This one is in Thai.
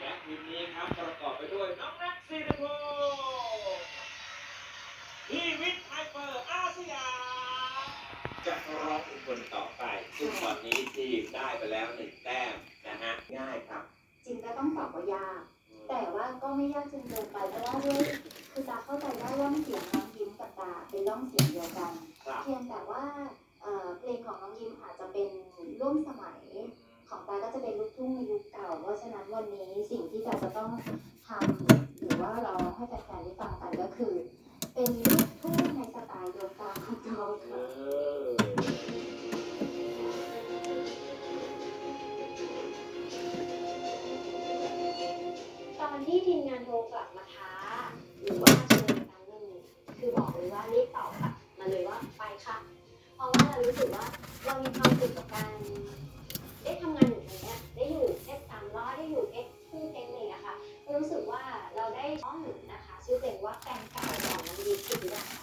และทีมนี้ครับประกอบไปด้วยน้องนักซีนโกพี่วิทย์ไฮเปอร์อาสยามจะร้องเป็นคนต่อไปซึ่งตอนนี้ทีมได้ไปแล้วหนึ่งแต้มนะฮะง่ายครับ จริงก็ต้องตอบว่ายาก แต่ว่าก็ไม่ยากจนเกินไปเพราะว่าด้วยคือตาเข้าใจได้ว่าเสียงน้องยิ้มกับตาเป็นร่องเสียงเดียวกันครับเพียงแต่ว่าเอ่อเพลงของน้องยิ้มอาจจะเป็นร่วมสมัย ของตาก็จะเป็นลูกทุ่งในยุคเก่า เพราะฉะนั้นวันนี้สิ่งที่ตาจะต้องทำหรือว่าร้องให้แฟนๆได้ฟังกันก็คือ เป็นลูกทุ่งในสไตล์ดวงตาของเราค่ะตอนที่ทีมงานโทรกลับมาท้าหรือว่าเชิญครั้งหนึ่งคือบอกเลยว่ารีบตอบกลับมาเลยว่าไปค่ะ เพราะว่าเรารู้สึกว่าเรามีความสุขกับการ เพลงว่าแ